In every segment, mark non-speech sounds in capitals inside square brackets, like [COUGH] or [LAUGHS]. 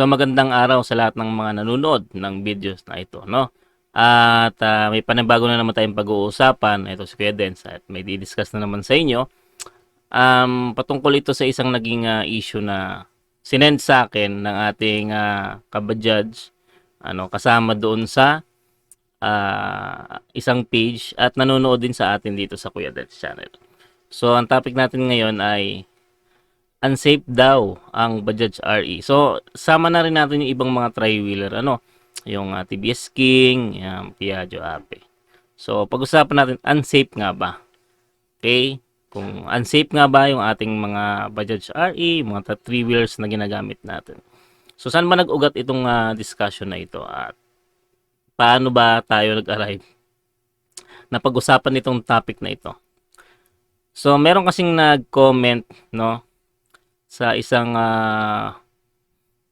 So magandang araw sa lahat ng mga nanonood ng videos na ito, no? At ah, may panibago na naman tayong pag-uusapan. Ito si Kuya Dens at may di-discuss na naman sa inyo. Um, patungkol ito sa isang naging ah, issue na sinend sa akin ng ating uh, kabajudge ano, kasama doon sa ah, isang page at nanonood din sa atin dito sa Kuya Dens channel. So, ang topic natin ngayon ay unsafe daw ang Bajaj RE. So, sama na rin natin yung ibang mga tri-wheeler, ano, yung uh, TBS King, yung Piaggio Ape. So, pag-usapan natin, unsafe nga ba? Okay? Kung unsafe nga ba yung ating mga Bajaj RE, mga three-wheelers na ginagamit natin. So, saan ba nag-ugat itong uh, discussion na ito? At paano ba tayo nag-arrive na pag-usapan itong topic na ito? So, meron kasing nag-comment, no, sa isang uh,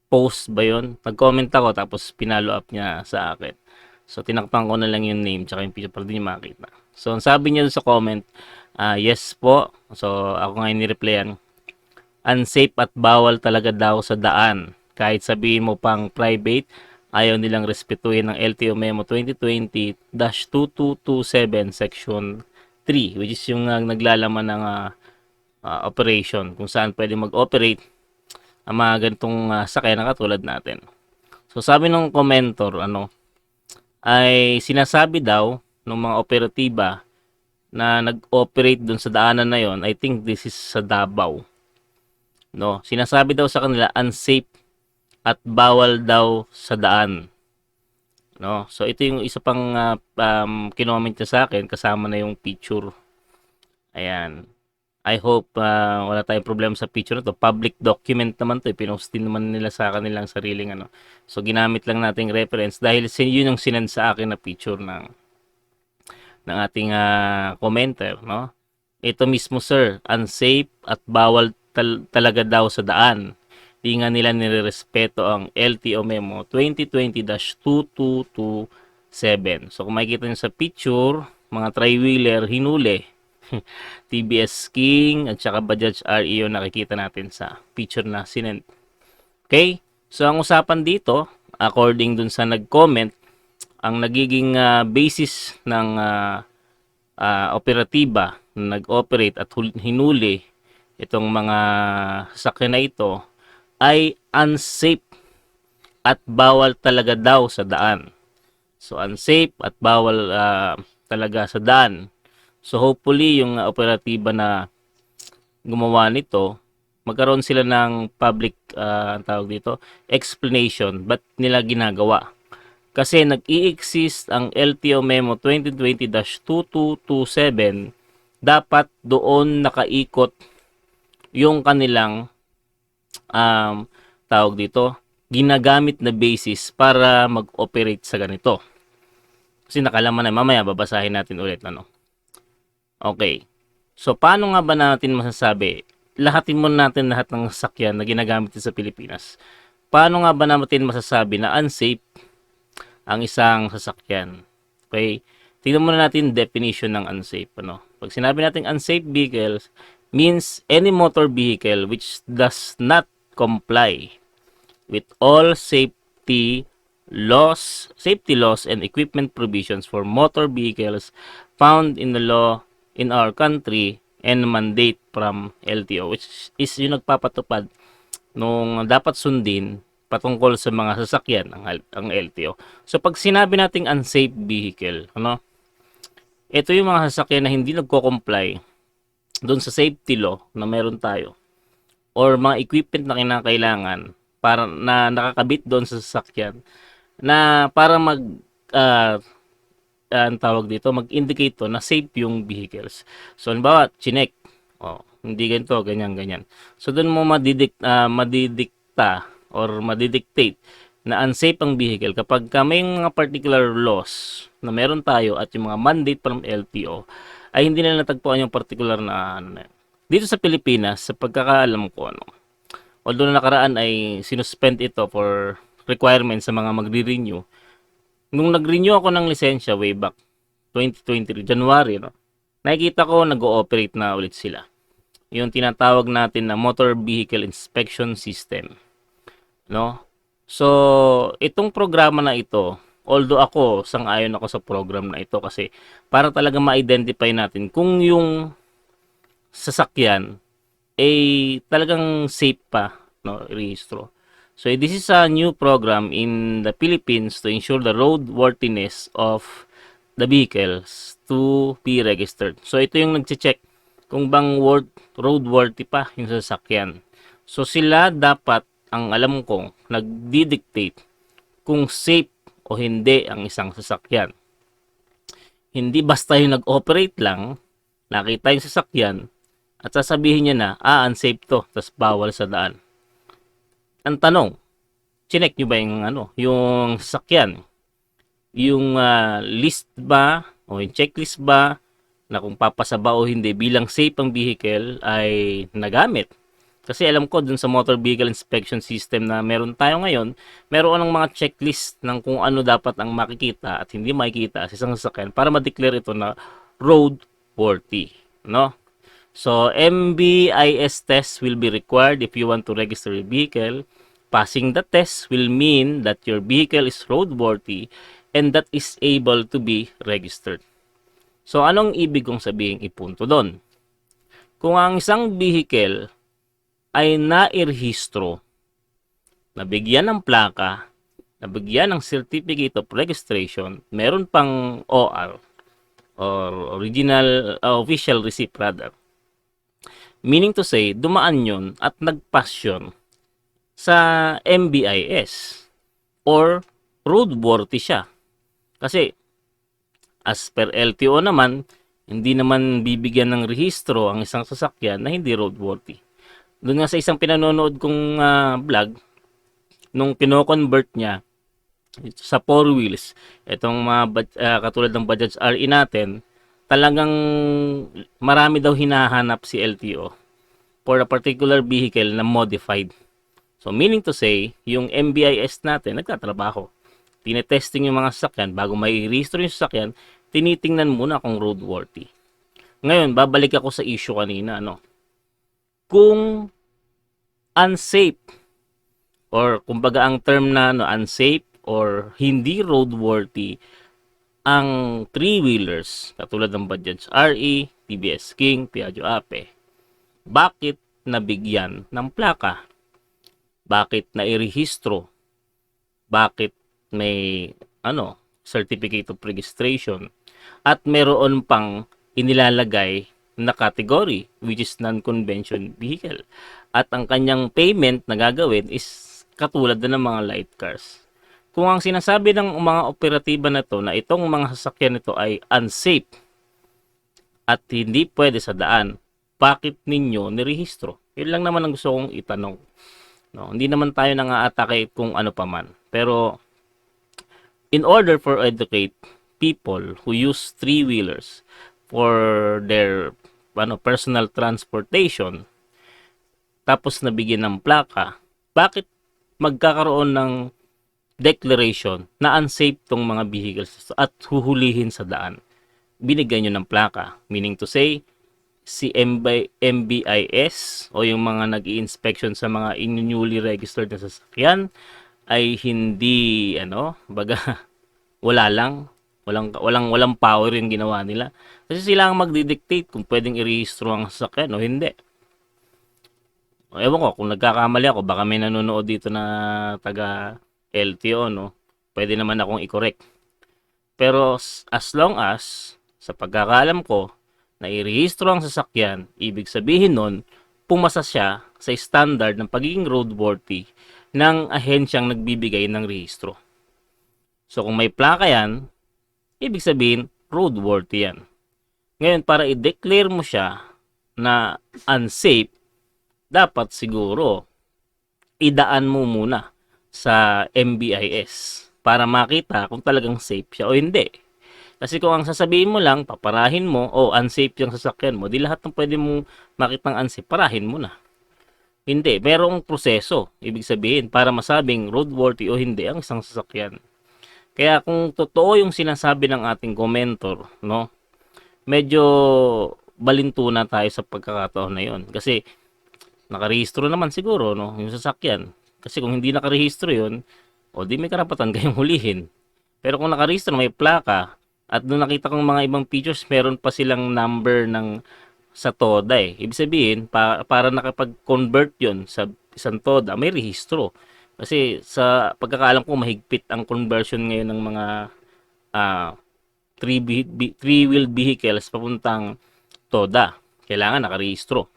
post ba yon Nag-comment ako tapos pinalo up niya sa akin. So, tinakpan ko na lang yung name tsaka yung picture para din makita. So, ang sabi niya sa comment, uh, yes po. So, ako nga ni-replyan, unsafe at bawal talaga daw sa daan. Kahit sabihin mo pang private, ayaw nilang respetuhin ng LTO Memo 2020-2227 Section 3, which is yung uh, naglalaman ng uh, uh, operation kung saan pwede mag-operate ang mga ganitong uh, sakyan na katulad natin. So sabi ng commentor ano ay sinasabi daw ng mga operatiba na nag-operate dun sa daanan na yon, I think this is sa Davao. No, sinasabi daw sa kanila unsafe at bawal daw sa daan. No, so ito yung isa pang uh, um, kinoment niya sa akin kasama na yung picture. Ayan. I hope uh, wala tayong problema sa picture na to. Public document naman to. Eh. Pinost din naman nila sa kanilang sariling ano. So ginamit lang nating reference dahil yun yung sinend sa akin na picture ng ng ating uh, commenter, no? Ito mismo sir, unsafe at bawal tal- talaga daw sa daan. Di nga nila nirerespeto ang LTO memo 2020-2227. So kung makikita niyo sa picture, mga tri-wheeler hinuli [LAUGHS] TBS King at saka Bajaj RE yung nakikita natin sa picture na sinend. Okay? So ang usapan dito, according dun sa nag-comment, ang nagiging uh, basis ng uh, uh, operatiba na nag-operate at hinuli itong mga sakyan na ito ay unsafe at bawal talaga daw sa daan. So unsafe at bawal uh, talaga sa daan So hopefully yung operatiba na gumawa nito, magkaroon sila ng public uh, ang tawag dito, explanation ba't nila ginagawa. Kasi nag-i-exist ang LTO Memo 2020-2227, dapat doon nakaikot yung kanilang um, tawag dito, ginagamit na basis para mag-operate sa ganito. Kasi nakalaman na, mamaya babasahin natin ulit ano. Okay. So, paano nga ba natin masasabi? Lahatin mo natin lahat ng sasakyan na ginagamit sa Pilipinas. Paano nga ba natin masasabi na unsafe ang isang sasakyan? Okay? Tingnan muna natin definition ng unsafe. Ano? Pag sinabi natin unsafe vehicles, means any motor vehicle which does not comply with all safety laws, safety laws and equipment provisions for motor vehicles found in the law in our country and mandate from LTO which is yung nagpapatupad nung dapat sundin patungkol sa mga sasakyan ang, ang LTO. So pag sinabi nating unsafe vehicle, ano? Ito yung mga sasakyan na hindi nagko-comply doon sa safety law na meron tayo or mga equipment na kinakailangan para na nakakabit doon sa sasakyan na para mag uh, uh, ang tawag dito, mag-indicate to na safe yung vehicles. So, halimbawa, chinek. Oh, hindi ganito, ganyan, ganyan. So, doon mo madidik, uh, madidikta or madidictate na unsafe ang vehicle kapag may mga particular laws na meron tayo at yung mga mandate from LTO ay hindi nila natagpuan yung particular na ano Dito sa Pilipinas, sa pagkakaalam ko, ano, although na nakaraan ay sinuspend ito for requirements sa mga magre-renew, nung nag-renew ako ng lisensya way back 2023, January, no, nakikita ko nag-ooperate na ulit sila. Yung tinatawag natin na Motor Vehicle Inspection System. No? So, itong programa na ito, although ako, sang-ayon ako sa program na ito kasi para talaga ma-identify natin kung yung sasakyan ay talagang safe pa, no, rehistro. So, this is a new program in the Philippines to ensure the roadworthiness of the vehicles to be registered. So, ito yung nagche-check kung bang road, roadworthy pa yung sasakyan. So, sila dapat, ang alam ko, nagdi-dictate kung safe o hindi ang isang sasakyan. Hindi basta yung nag-operate lang, nakita yung sasakyan, at sasabihin niya na, ah, unsafe to, tas bawal sa daan. Ang tanong, chinek nyo ba yung, ano, yung sasakyan? Yung ah, list ba, o yung checklist ba, na kung papasa ba o hindi bilang safe ang vehicle ay nagamit. Kasi alam ko dun sa motor vehicle inspection system na meron tayo ngayon, meron ng mga checklist ng kung ano dapat ang makikita at hindi makikita sa isang sasakyan para ma-declare ito na roadworthy, no? So, MBIS test will be required if you want to register a vehicle. Passing the test will mean that your vehicle is roadworthy and that is able to be registered. So, anong ibig kong sabihin ipunto doon? Kung ang isang vehicle ay nairehistro, nabigyan ng plaka, nabigyan ng certificate of registration, meron pang OR or original uh, official receipt rather. Meaning to say, dumaan yun at nagpass yun sa MBIS or roadworthy siya. Kasi as per LTO naman, hindi naman bibigyan ng rehistro ang isang sasakyan na hindi roadworthy. Doon nga sa isang pinanonood kong ah, vlog, nung kino-convert niya sa four wheels, itong mga ah, katulad ng Bajaj RE natin, talagang marami daw hinahanap si LTO for a particular vehicle na modified. So meaning to say, yung MBIS natin nagtatrabaho. Tinetesting yung mga sasakyan bago may register yung sasakyan, tinitingnan muna kung roadworthy. Ngayon, babalik ako sa issue kanina, ano. Kung unsafe or kumbaga ang term na ano, unsafe or hindi roadworthy ang three-wheelers katulad ng Bajaj RE, TBS King, Piaggio Ape. Bakit nabigyan ng plaka? Bakit nairehistro? Bakit may ano, certificate of registration? At meron pang inilalagay na category which is non-convention vehicle. At ang kanyang payment na gagawin is katulad na ng mga light cars. Kung ang sinasabi ng mga operatiba na to na itong mga sasakyan nito ay unsafe at hindi pwede sa daan, bakit ninyo nirehistro? Yun lang naman ang gusto kong itanong. No, hindi naman tayo nang aatake kung ano pa man. Pero in order for educate people who use three-wheelers for their ano, personal transportation, tapos nabigyan ng plaka, bakit magkakaroon ng declaration na unsafe tong mga vehicles at huhulihin sa daan? Binigyan nyo ng plaka. Meaning to say, si MB, MBIS o yung mga nag inspection sa mga newly registered na sasakyan ay hindi ano, baga [LAUGHS] wala lang, walang walang walang power yung ginawa nila. Kasi sila ang magdi-dictate kung pwedeng i-rehistro ang sasakyan o hindi. Ewan ko, kung nagkakamali ako, baka may nanonood dito na taga LTO, no? Pwede naman akong i-correct. Pero as long as, sa pagkakalam ko, na i-rehistro ang sasakyan, ibig sabihin nun, pumasa siya sa standard ng pagiging roadworthy ng ahensyang nagbibigay ng rehistro. So kung may plaka yan, ibig sabihin roadworthy yan. Ngayon, para i-declare mo siya na unsafe, dapat siguro idaan mo muna sa MBIS para makita kung talagang safe siya o hindi. Kasi kung ang sasabihin mo lang, paparahin mo, o unsafe yung sasakyan mo, di lahat ng pwede mong makitang unsafe, parahin mo na. Hindi, merong proseso, ibig sabihin, para masabing roadworthy o hindi ang isang sasakyan. Kaya kung totoo yung sinasabi ng ating commentor, no, medyo balinto na tayo sa pagkakataon na yon. Kasi nakarehistro naman siguro, no, yung sasakyan. Kasi kung hindi nakarehistro yun, o di may karapatan [LAUGHS] kayong hulihin. Pero kung nakarehistro, may plaka, at doon nakita kong mga ibang features, meron pa silang number ng sa TODA eh. Ibig sabihin, pa, para nakapag-convert yon sa isang TODA, may rehistro. Kasi sa pagkakaalam ko, mahigpit ang conversion ngayon ng mga ah, three, bi- three-wheeled vehicles papuntang TODA. Kailangan nakarehistro.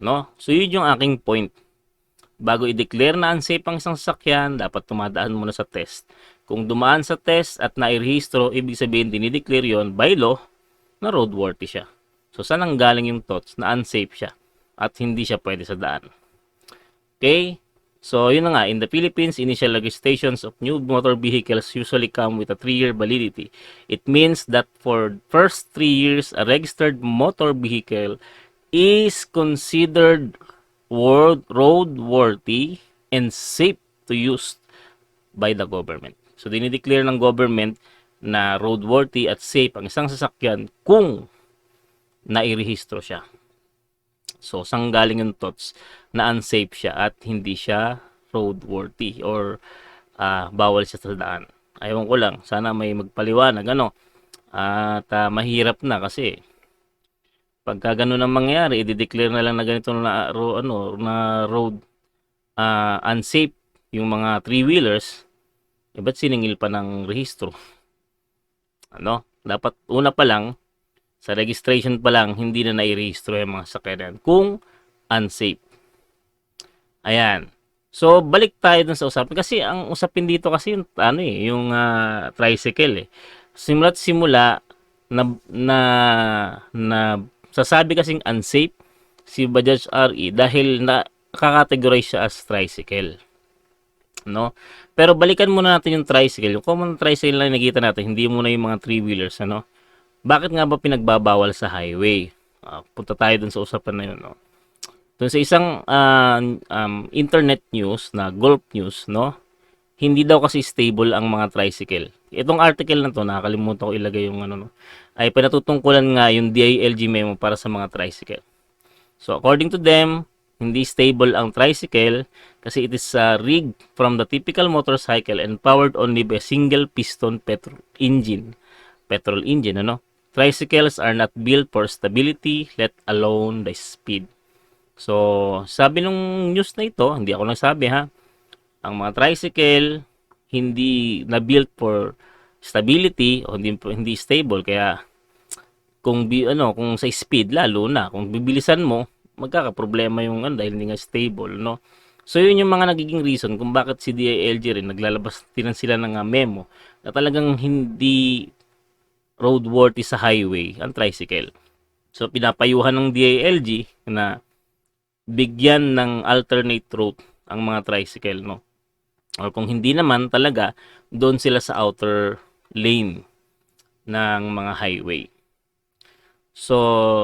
No? So, yun yung aking point. Bago i-declare na unsafe ang isang sasakyan, dapat tumadaan muna sa test. Kung dumaan sa test at nairehistro, ibig sabihin dinideclare yon by law na roadworthy siya. So, saan ang galing yung thoughts na unsafe siya at hindi siya pwede sa daan? Okay? So, yun na nga. In the Philippines, initial registrations of new motor vehicles usually come with a 3-year validity. It means that for first 3 years, a registered motor vehicle is considered world roadworthy and safe to use by the government. So, dinideclare ng government na roadworthy at safe ang isang sasakyan kung nairehistro siya. So, saan galing yung thoughts na unsafe siya at hindi siya roadworthy or ah, bawal siya sa daan. Ayaw ko lang, sana may magpaliwanag ano. At ah, mahirap na kasi pagka ganun ang mangyari, i-declare na lang na ganito na ro, ano na road ah, unsafe yung mga three-wheelers, eh ba't siningil pa ng rehistro? [LAUGHS] Ano? Dapat una pa lang, sa registration pa lang, hindi na nairehistro yung mga sakyanan kung unsafe. Ayan. So, balik tayo dun sa usapin. Kasi ang usapin dito kasi yung, ano eh, yung ah, tricycle eh. Simula't simula, na, na, na sasabi kasing unsafe si Bajaj RE dahil na kakategorize siya as tricycle. No? Pero balikan muna natin yung tricycle. Yung common tricycle na nakita natin, hindi muna yung mga three-wheelers. Ano? Bakit nga ba pinagbabawal sa highway? Ah, punta tayo dun sa usapan na yun. No? Dun sa isang ah, um, internet news na Gulf News, no? Hindi daw kasi stable ang mga tricycle. Itong article na to, nakakalimutan ko ilagay yung ano, no? ay pinatutungkulan nga yung DILG memo para sa mga tricycle. So according to them, hindi stable ang tricycle kasi it is uh, rigged from the typical motorcycle and powered only by a single piston petrol engine. Petrol engine, ano? Tricycles are not built for stability, let alone the speed. So, sabi nung news na ito, hindi ako nagsabi ha, ang mga tricycle hindi na built for stability o hindi hindi stable. Kaya kung bi, ano kung sa speed lalo na kung bibilisan mo magkakaproblema yung ano dahil hindi nga stable no? So yun yung mga nagiging reason kung bakit si DILG rin naglalabas din sila ng ah, memo na talagang hindi roadworthy sa highway ang tricycle. So pinapayuhan ng DILG na bigyan ng alternate route ang mga tricycle no or kung hindi naman talaga doon sila sa outer lane ng mga highway So,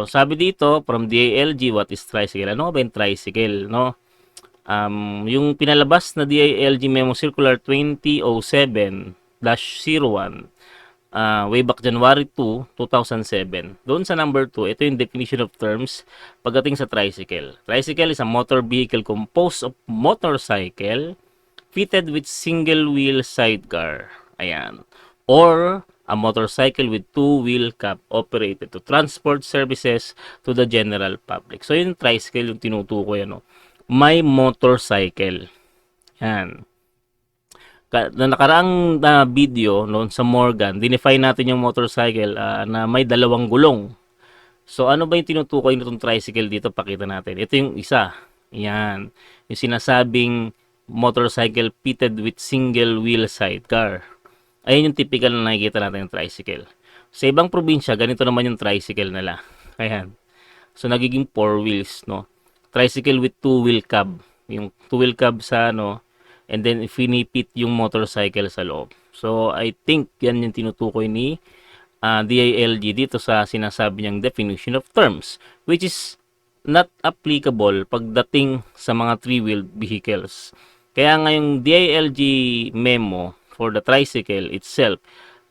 sabi dito, from DILG, what is tricycle? Ano ba yung tricycle, no? Um, yung pinalabas na DILG Memo Circular 2007-01, uh, way back January 2, 2007. Doon sa number 2, ito yung definition of terms pagdating sa tricycle. Tricycle is a motor vehicle composed of motorcycle fitted with single wheel sidecar. Ayan. Or a motorcycle with two-wheel cab operated to transport services to the general public. So, yung tricycle yung tinutukoy, ano, may motorcycle. Yan. Na nakaraang na video noon sa Morgan, dinefine natin yung motorcycle ah, na may dalawang gulong. So, ano ba yung tinutukoy nitong tricycle dito? Pakita natin. Ito yung isa. Yan. Yung sinasabing motorcycle fitted with single wheel sidecar. Ayun yung typical na nakikita natin ng tricycle. Sa ibang probinsya, ganito naman yung tricycle nila. [LAUGHS] Ayan. So, nagiging four wheels, no? Tricycle with two-wheel cab. Yung two-wheel cab sa, ano, and then finipit yung motorcycle sa loob. So, I think yan yung tinutukoy ni uh, DILG dito sa sinasabi niyang definition of terms, which is not applicable pagdating sa mga three-wheeled vehicles. Kaya nga yung DILG memo for the tricycle itself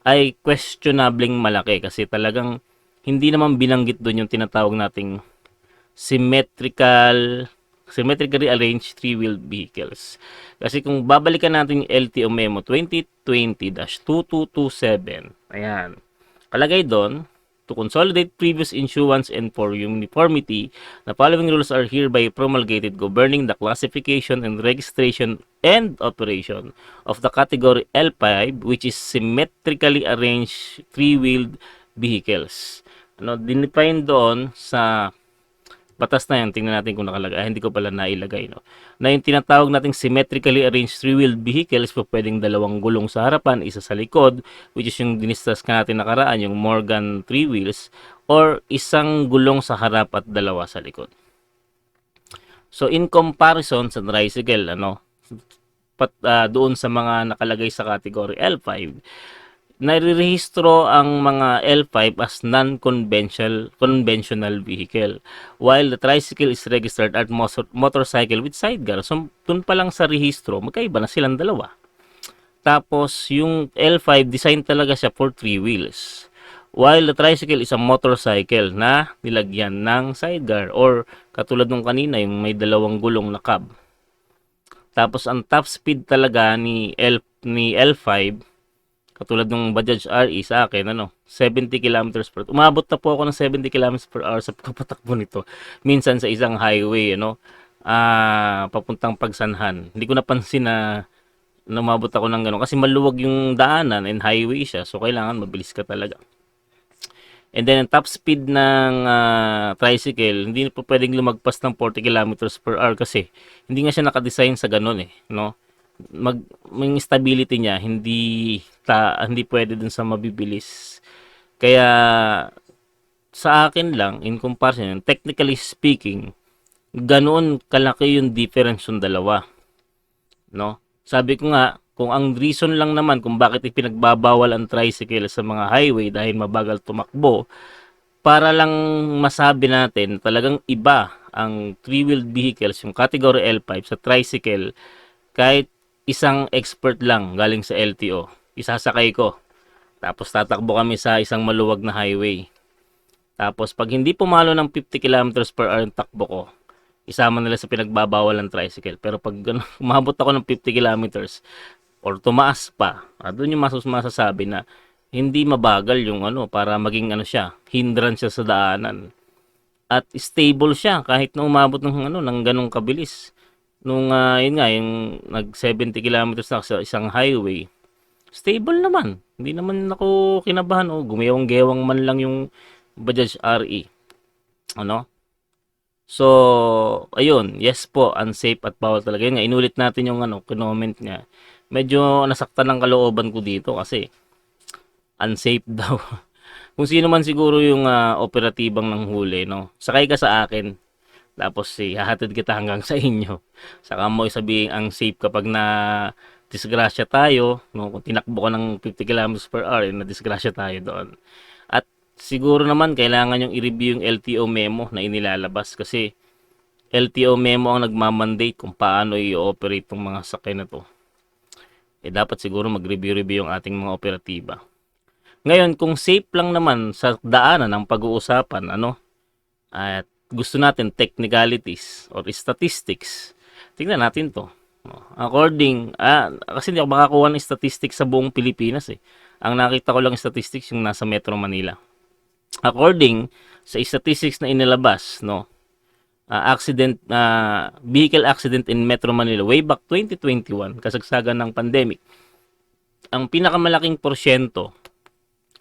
ay questionabling malaki kasi talagang hindi naman binanggit doon yung tinatawag nating symmetrical symmetrically arranged three-wheeled vehicles. Kasi kung babalikan natin yung LTO memo 2020-2227, ayan, kalagay doon, to consolidate previous issuance and for uniformity, the following rules are hereby promulgated governing the classification and registration and operation of the category L5 which is symmetrically arranged three-wheeled vehicles. Ano, dinefine doon sa batas na yan, tingnan natin kung nakalagay. Ah, hindi ko pala nailagay, no? Na yung tinatawag nating symmetrically arranged three-wheeled vehicles po pwedeng dalawang gulong sa harapan, isa sa likod, which is yung dinistas ka natin nakaraan, yung Morgan three wheels, or isang gulong sa harap at dalawa sa likod. So, in comparison sa tricycle, ano, [LAUGHS] pat, ah, doon sa mga nakalagay sa category L5, nare-rehistro ang mga L5 as non-conventional conventional vehicle while the tricycle is registered motor, motorcycle with sidecar. So, dun pa lang sa rehistro, magkaiba na silang dalawa. Tapos, yung L5, design talaga siya for three wheels. While the tricycle is a motorcycle na nilagyan ng sidecar or katulad nung kanina, yung may dalawang gulong na cab. Tapos, ang top speed talaga ni, L, ni L5 Katulad ng Bajaj RE sa akin, ano, 70 kilometers per Umabot na po ako ng 70 kilometers per hour sa pagpapatakbo nito. Minsan sa isang highway, ano, ah, papuntang Pagsanhan. Hindi ko napansin na numabot ako ng gano'n kasi maluwag yung daanan and highway siya. So, kailangan mabilis ka talaga. And then, ang top speed ng ah, tricycle, hindi po pwedeng lumagpas ng 40 kilometers per hour kasi hindi nga siya nakadesign sa ganun eh, no? mag yung stability niya hindi ta, hindi pwede dun sa mabibilis. Kaya sa akin lang in comparison, technically speaking, ganoon kalaki yung difference ng dalawa. No? Sabi ko nga, kung ang reason lang naman kung bakit ipinagbabawal ang tricycle sa mga highway dahil mabagal tumakbo, para lang masabi natin talagang iba ang three-wheeled vehicles, yung category L5 sa tricycle, kahit isang expert lang galing sa LTO. Isasakay ko. Tapos tatakbo kami sa isang maluwag na highway. Tapos pag hindi pumalo ng 50 kilometers per hour ang takbo ko, isama nila sa pinagbabawal ng tricycle. Pero pag [LAUGHS] umabot ako ng 50 kilometers or tumaas pa, ah, doon yung masus masasabi na hindi mabagal yung ano para maging ano siya, hindrance siya sa daanan. At stable siya kahit na umabot ng ano ng ganong kabilis nung uh, yun nga, yung nag 70 kilometers na sa isang highway, stable naman. Hindi naman ako kinabahan o oh, gumewang-gewang man lang yung Bajaj RE. Ano? So, ayun, yes po, unsafe at bawal talaga. Yun nga, inulit natin yung ano, comment niya. Medyo nasaktan ng kalooban ko dito kasi unsafe [LAUGHS] daw. Kung sino man siguro yung uh, operatibang ng huli, no? Sakay ka sa akin, tapos si eh, hahatid kita hanggang [LAUGHS] sa inyo. Saka mo sabihin ang safe kapag na disgrasya tayo, no, kung tinakbo ko ng 50 km per hour, eh, na disgrasya tayo doon. At siguro naman kailangan yung i-review yung LTO memo na inilalabas kasi LTO memo ang nagmamandate kung paano i-operate tong mga sakay na to. Eh dapat siguro mag-review-review yung ating mga operatiba. Ngayon, kung safe lang naman sa daanan ang pag-uusapan, ano, at gusto natin technicalities or statistics, tingnan natin to. According, ah, kasi hindi ako makakuha ng statistics sa buong Pilipinas eh. Ang nakita ko lang statistics yung nasa Metro Manila. According sa statistics na inilabas, no, uh, accident, uh, vehicle accident in Metro Manila way back 2021, kasagsagan ng pandemic, ang pinakamalaking porsyento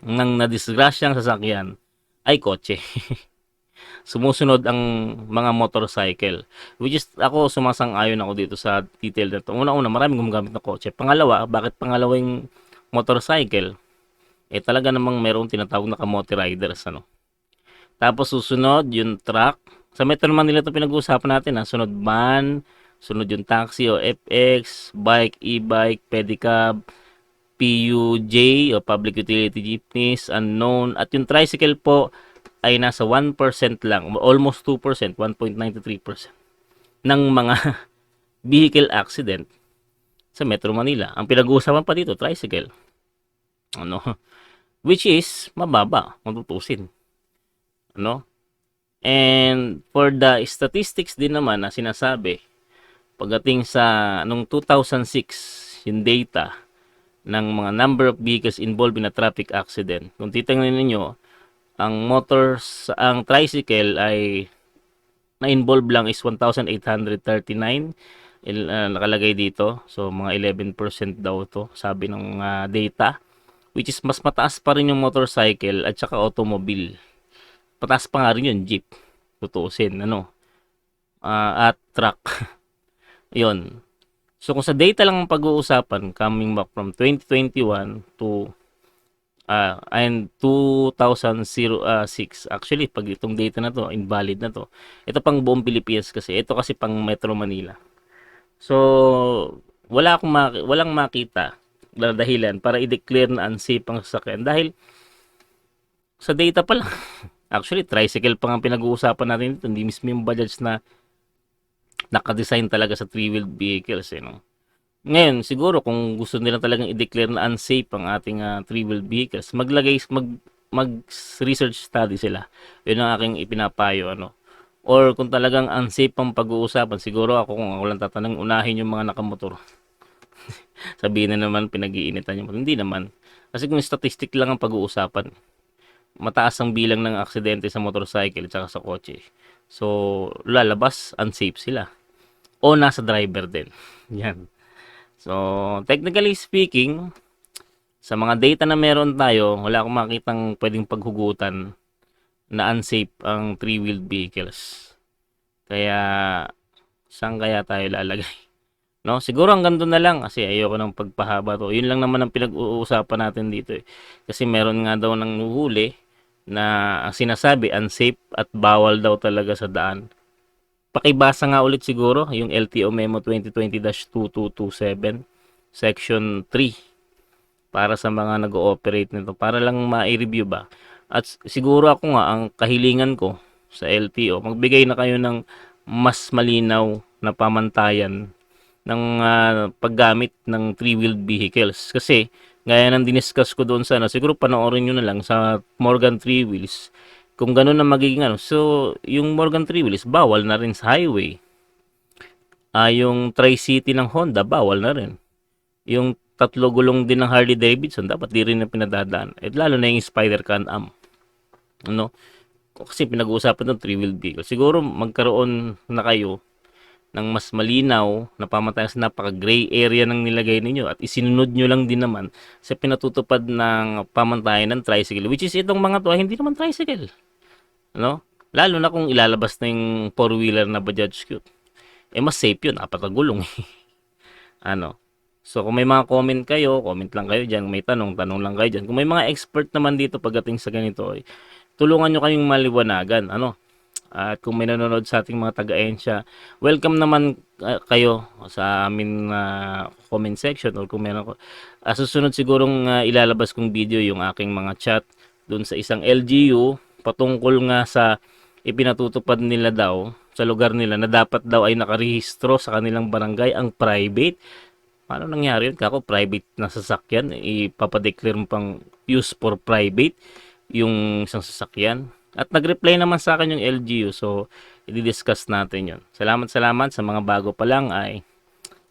ng nadisgrasyang sasakyan ay kotse. [LAUGHS] sumusunod ang mga motorcycle. Which is, ako sumasang-ayon ako dito sa detail na to. Una-una, maraming gumagamit ng kotse. Pangalawa, bakit pangalawa yung motorcycle? Eh talaga namang merong tinatawag na kamote riders, ano. Tapos susunod yung truck. Sa Metro Manila ito pinag-uusapan natin, ha? sunod van, sunod yung taxi o FX, bike, e-bike, pedicab, PUJ o public utility jeepneys, unknown, at yung tricycle po, ay nasa 1% lang, almost 2%, 1.93% ng mga [LAUGHS] vehicle accident sa Metro Manila. Ang pinag-uusapan pa dito, tricycle. Ano? [LAUGHS] Which is mababa, matutusin. Ano? And for the statistics din naman na sinasabi, pagdating sa nung 2006, yung data ng mga number of vehicles involved in a traffic accident. Kung titingnan ninyo, ang motors, ang tricycle ay na-involve lang is 1,839 il, ah, nakalagay dito. So, mga 11% daw to, sabi ng ah, data. Which is mas mataas pa rin yung motorcycle at saka automobile. Pataas pa nga rin yung jeep. Tutuusin, ano. Ah, at truck. [LAUGHS] Yon. So, kung sa data lang ang pag-uusapan, coming back from 2021 to ah and 2006 actually pag itong data na to invalid na to. Ito pang buong Pilipinas kasi. Ito kasi pang Metro Manila. So wala akong maki- walang makita na dahilan para i-declare na unsafe ang sasakyan. Dahil sa data pa lang [LAUGHS] actually tricycle pa nga pinag-uusapan natin dito hindi mismo yung Bajaj na nakadesign talaga sa three-wheeled vehicles eh, no? Ngayon, siguro kung gusto nila talagang i-declare na unsafe ang ating ah, three-wheeled vehicles, maglagay mag mag research study sila. 'Yun ang aking ipinapayo ano. Or kung talagang unsafe ang pag-uusapan, siguro ako kung ako lang tatanong, unahin yung mga nakamotor. [LAUGHS] Sabihin na naman pinag-iinitan yung. Hindi naman. Kasi kung statistic lang ang pag-uusapan, mataas ang bilang ng aksidente sa motorcycle at sa kotse. So, lalabas, unsafe sila. O nasa driver din. [LAUGHS] Yan. So, technically speaking, sa mga data na meron tayo, wala akong makitang pwedeng paghugutan na unsafe ang three-wheeled vehicles. Kaya, saan kaya tayo lalagay? No, siguro hanggang doon na lang kasi ayoko ng pagpahaba to. Yun lang naman ang pinag-uusapan natin dito eh. Kasi meron nga daw ng nuhuli na ang sinasabi unsafe at bawal daw talaga sa daan. Pakibasa nga ulit siguro yung LTO Memo 2020-2227 Section 3 para sa mga nag-ooperate nito para lang ma-review ba. At siguro ako nga ang kahilingan ko sa LTO magbigay na kayo ng mas malinaw na pamantayan ng ah, paggamit ng three-wheeled vehicles kasi gaya ng diniscuss ko doon sa ano, siguro panoorin nyo na lang sa Morgan Three Wheels kung ganun na magiging ano. So, yung Morgan Three Wheels, bawal na rin sa highway. Ah, yung Tri-City ng Honda, bawal na rin. Yung tatlo gulong din ng Harley Davidson, dapat di rin na pinadadaan. At lalo na yung Spider Can-Am. Ano? Kasi pinag-uusapan ng three-wheeled vehicle. Siguro magkaroon na kayo ng mas malinaw na pamantayan sa napaka-gray area ng nilagay ninyo at isinunod nyo lang din naman sa pinatutupad ng pamantayan ng tricycle which is itong mga to hindi naman tricycle no lalo na kung ilalabas na yung four wheeler na Bajaj Cute eh mas safe yun apat na gulong [LAUGHS] ano? So kung may mga comment kayo comment lang kayo dyan. May tanong tanong lang kayo dyan. Kung may mga expert naman dito pagdating sa ganito eh, tulungan nyo kayong maliwanagan ano at kung may nanonood sa ating mga taga-ensya, welcome naman uh, kayo sa amin uh, comment section or kung meron ko. Uh, susunod sigurong uh, ilalabas kong video yung aking mga chat dun sa isang LGU patungkol nga sa ipinatutupad nila daw sa lugar nila na dapat daw ay nakarehistro sa kanilang barangay ang private. Paano nangyari yun? Kako, private na sasakyan, ipapadeclare mo pang use for private yung isang sasakyan. At nag-reply naman sa akin yung LGU. So, i-discuss natin yon. Salamat, salamat. Sa mga bago pa lang ay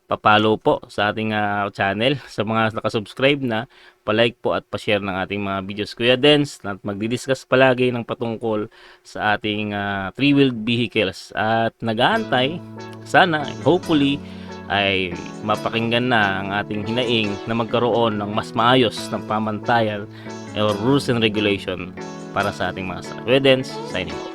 papalo po sa ating ah, channel. Sa mga nakasubscribe na, palike po at pa-share ng ating mga videos. Kuya Dens, at magdi-discuss palagi ng patungkol sa ating ah, three-wheeled vehicles. At nag-aantay, sana, hopefully, ay mapakinggan na ang ating hinaing na magkaroon ng mas maayos ng pamantayan or rules and regulation para sa ating mga sa Wedens, signing off.